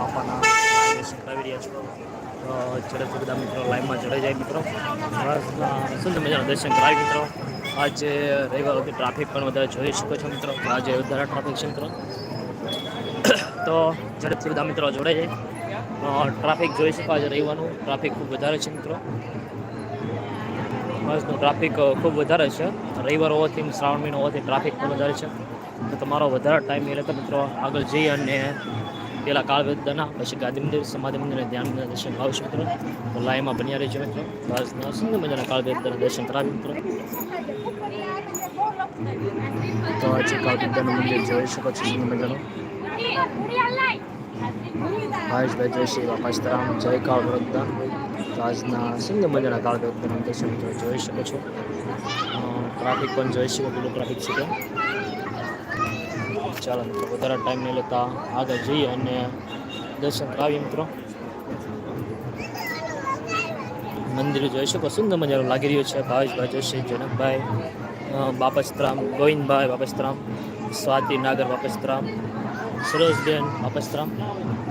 બાપાના કરાવી રહ્યા છો. ઝડપથી બધા મિત્રો લાઈનમાં ચડાઈ જાય મિત્રો. સુંદર મજાના દર્શન કરાવી મિત્રો. આજે રવિવાર વખતે ટ્રાફિક પણ વધારે જોઈ શકો છો મિત્રો. આજે વધારે ટ્રાફિક છે મિત્રો. તો ઝડપથી બધા મિત્રો જોડાઈ જાય ટ્રાફિક જોઈ શકો આજે રવિવારનું. ટ્રાફિક ખૂબ વધારે છે મિત્રો. બસનું ટ્રાફિક ખૂબ વધારે છે. રવિવાર હોવાથી શ્રાવણ મહિનો હોવાથી ટ્રાફિક ખૂબ વધારે છે. તો તમારો વધારે ટાઈમ એ તો મિત્રો. આગળ જઈ અને પેલા કાળવેદના પછી ગાંધી મંદિર, સમાધિ મંદિર ધ્યાન મંદિર દર્શન ભાવ મિત્રો. તો લાઈમાં બન્યા રહેજો મિત્રો. ભારતના સુંદર મજાના કાળવેદાના દર્શન કરાવી મિત્રો? તો આજે કાળવેદાનું મંદિર જોઈ શકો છો સુંદર મજાનું. મહેશભાઈ જોશી બાપાસ્તરામ જય કાળ વરદા તો આજના સુંદર મજાના કાળવેદાના દર્શન જોઈ શકો છો. ટ્રાફિક પણ જોઈ શકો, પેલું ટ્રાફિક છે ત્યાં. ચાલો મિત્રો, વધારે ટાઈમ નહીં લેતા આગળ જઈએ અને દર્શન કરાવીએ મિત્રો. મંદિર જોઈ શકો, સુંદર મજાનો લાગી રહ્યું છે. ભાવેશભાઈ જોશી, જનકભાઈ બાપસ્તરામ ગોવિંદભાઈ બાપસ્તરામ સ્વાતિ નાગર બાપસ્તરામ સરોજબેન બાપસ્તરામ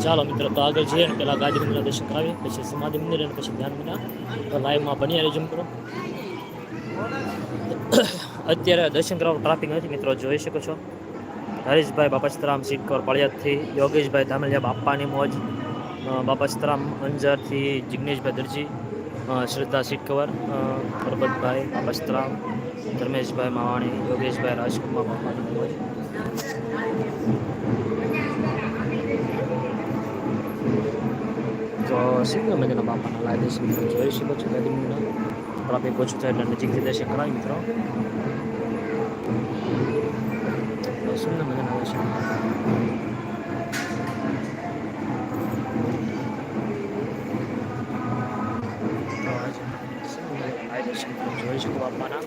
ચાલો મિત્રો, તો આગળ જઈએ પહેલાં ગાંધી મંદિરના દર્શન કરાવીએ, પછી સમાધિ મંદિર અને પછી ધ્યાન મંદિર. તો લાઈવમાં બની રહેજો મિત્રો. અત્યારે દર્શન કરવા ટ્રાફિક નથી મિત્રો, જોઈ શકો છો. હરીશભાઈ બાપસ્તરામ સિક્કોર પળિયાદથી, યોગેશભાઈ ધામલિયા બાપાની મોજ બાપસ્તરામ અંજારથી જિગ્નેશભાઈ દરજી શ્રદ્ધા સિક્કવર પરબતભાઈ બાપસ્તરામ, ધર્મેશભાઈ માવાણી, યોગેશભાઈ રાજકુમાર બાપાની મોજ. તો સિંગલ મજાના બાપાના લાય દર્શન જોઈ શકો છો ગાંધી મંદિરના આપણે થાય એટલે નજીકથી દર્શન કરાવી મિત્રો. સુંદર મજાના છે. જોઈ શકો બાપાના.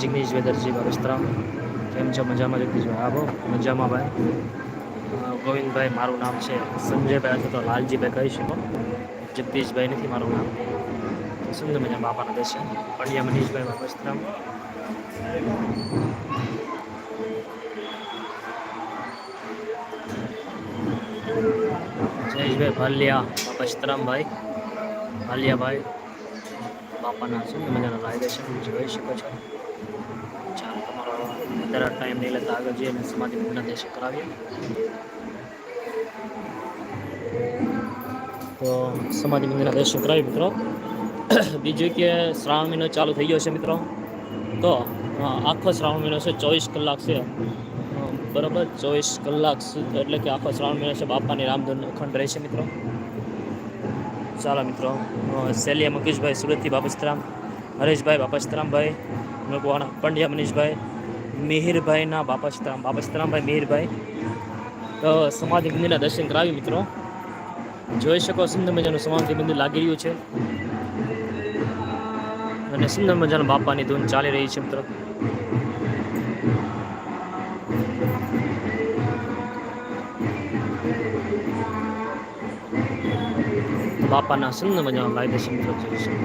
જિગ્નેશ વેદરજી વસ્ત્રા કેમ છો? મજામાં જગદીશ આવો મજામાં ભાઈ. ગોવિંદભાઈ મારું નામ છે. સંજયભાઈ અથવા તો લાલજીભાઈ કહી શકો. જગદીશભાઈ નથી મારું નામ. સુંદર મજા બાપાના દર્શન. પંડ્યા મનીષભાઈ બાબસ્ત્રામ જયેશભાઈ ભાલિયા બાપા સીતારામભાઈ ભાલિયાભાઈ, બાપાના શું મજાના લાય દર્શન જોઈ શકો છો. ચાલો, તમારો વધારે ટાઈમ નહીં લેતા આગળ જઈએ અને સમાધિ મંદિરના દર્શન કરાવીએ. તો સમાધિ મંદિરના દર્શન કરાવી મિત્રો. બીજું કે શ્રાવણ મહિનો ચાલુ થઈ ગયો છે મિત્રો. તો આખો શ્રાવણ મહિનો છે, ચોવીસ કલાક છે. બરાબર ચોવીસ કલાક એટલે કે આખો શ્રાવણ મહિનો છે બાપાની રામધૂન અખંડ રહેશે મિત્રો. ચાલો મિત્રો સેલિયા મુકેશભાઈ, સુરતથી બાપસ્તરામ હરેશભાઈ બાપસ્તરામભાઈ મકવાણા, પંડ્યા મનીષભાઈ, મિહિરભાઈના બાપસ્તરામ બાપસ્તરામભાઈ મિહિરભાઈ. તો સમાધિ મંદિરના દર્શન કરાવી મિત્રો. જોઈ શકો સુંદર મજાનું સમાધિ મંદિર લાગી રહ્યું છે. અને સુંદર મજાના બાપાની ધૂન ચાલી રહી છે મિત્રો. બાપાના સુંદર મજામાં લાઈ દર્શન જોઈશું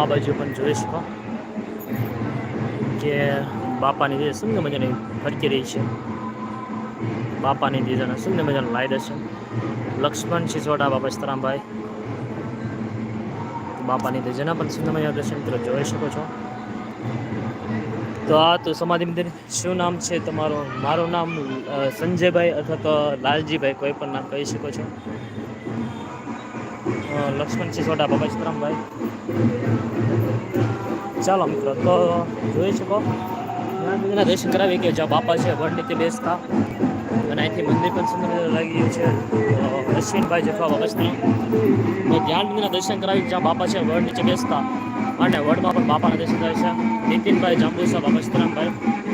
આ બાજુ પણ જોઈ શકો કે બાપાની જે સુંદર મજાની ફરકી રહી છે. બાપાની દીજાના સુંદર મજાનું લાઈ દર્શન લક્ષ્મણ સિસોડા બાપા સીતારામભાઈ. બાપાની દીજાના પણ સુંદર મજા દર્શન મિત્રો, જોઈ શકો છો. તો આ તો સમાધિ મંદિર. શું નામ છે તમારું? મારું નામ સંજયભાઈ અથવા તો લાલજીભાઈ. કોઈ પણ નામ કહી શકો છો? લક્ષ્મણ સિસોડા બાબા સીતરામભાઈ ચાલો મિત્રો, તો જોઈ શકો. મંદિરના દર્શન કરાવી કે જ્યાં બાપા છે વડ નીચે બેસતા. અને અહીંથી મંદિર પણ સુંદર લાગી ગયું છે. અશ્વિનભાઈ જખવા બાબા ધ્યાન મંદિરના દર્શન કરાવી જ્યાં બાપા છે વડ નીચે બેસતા. અને વડમાં પણ બાપાના દર્શન થાય છે. નીતિનભાઈ જાંબુસા બાબા સીતારામભાઈ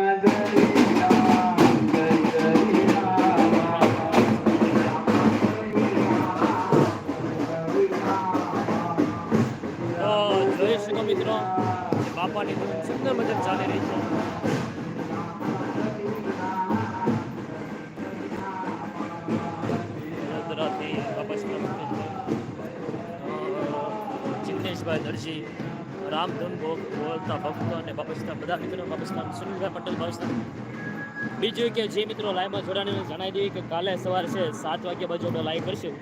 તો જોઈ શકો મિત્રો કે બાપાની ધૂન સુંદર મજા ચાલી રહી છે વડોદરાથી બાપા શ્રી ચિંતેશભાઈ દરજી રામધૂન ભોગ બોલતા ભક્તો અને બાપા બધા મિત્રો બાપા શ્રી સુનિલભાઈ પટેલ બાપા બીજું કે જે મિત્રો લાઈવમાં જોડાને જણાવી દઈએ કે કાલે સવારે છે સાત વાગ્યા બાજુ આપણે લાઈવ કરશું.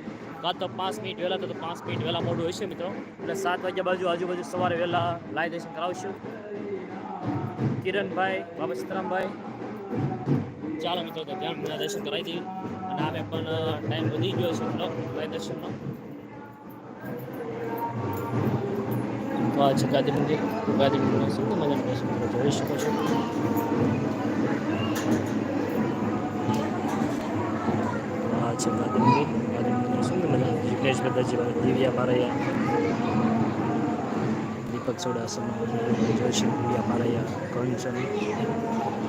કાં તો પાંચ મિનિટ વહેલા, તો પાંચ મિનિટ વહેલા મોડું હશે મિત્રો. એટલે સાત વાગ્યા બાજુ આજુબાજુ સવારે વહેલા લાઈવ દર્શન કરાવશું. કિરણભાઈ બાબા સીતારામભાઈ ચાલો મિત્રો ધ્યાન દર્શન કરાવી દઈએ. અને આમે પણ ટાઈમ વધી ગયો છે મિત્રો લાઈવ દર્શનનો. છે ગાંધી મંદિર, જગાદી મંદિરના સુંદર મજાનું દર્શન તમે જોઈ શકો છો. આ છે ગાંધી મંદિર ગાંધી મંદિર સુંદર મજાનું જિગ્નેશ બધાજી દિવ્યા પારૈયા, દીપક સોડાસમાં જોઈ શકો દિવ્યા પારૈયા કંચન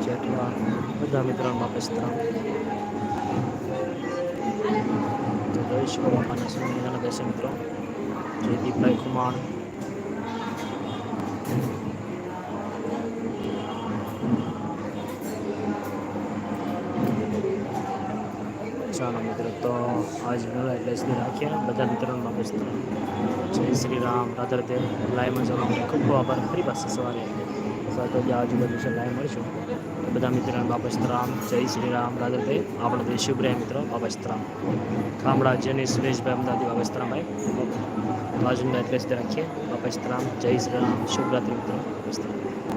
જેટલા બધા મિત્રો માપસ્તરામ તો જોઈ શકો બાપાના સુંદર મજાના દર્શન મિત્રો. જયદીપભાઈ કુમાર ચાલો મિત્રો, તો આજ મેળા એટલે સુધી રાખીએ બધા મિત્રોને વાપસ જય શ્રી રામ રાધર તે લાઈવમાં જવાનું ખૂબ ખૂબ આભાર. ફરી પાસે સવારે સાત વાગે આજુબાજુ છે લાઈવ મળીશું. બધા મિત્રોને વાપસ રામ જય શ્રી રામ રાધર દેવ આપણે શુભ રહે મિત્રો વાપસ રામ ખામડા જેની સુરેશભાઈ, અમદાવાદી વાપસ રામભાઈ રાજુભાઈ એટલે સુધી રાખીએ વાપસ રામ જય શ્રી રામ શુભરાત્રી મિત્રો. વાપસ રામ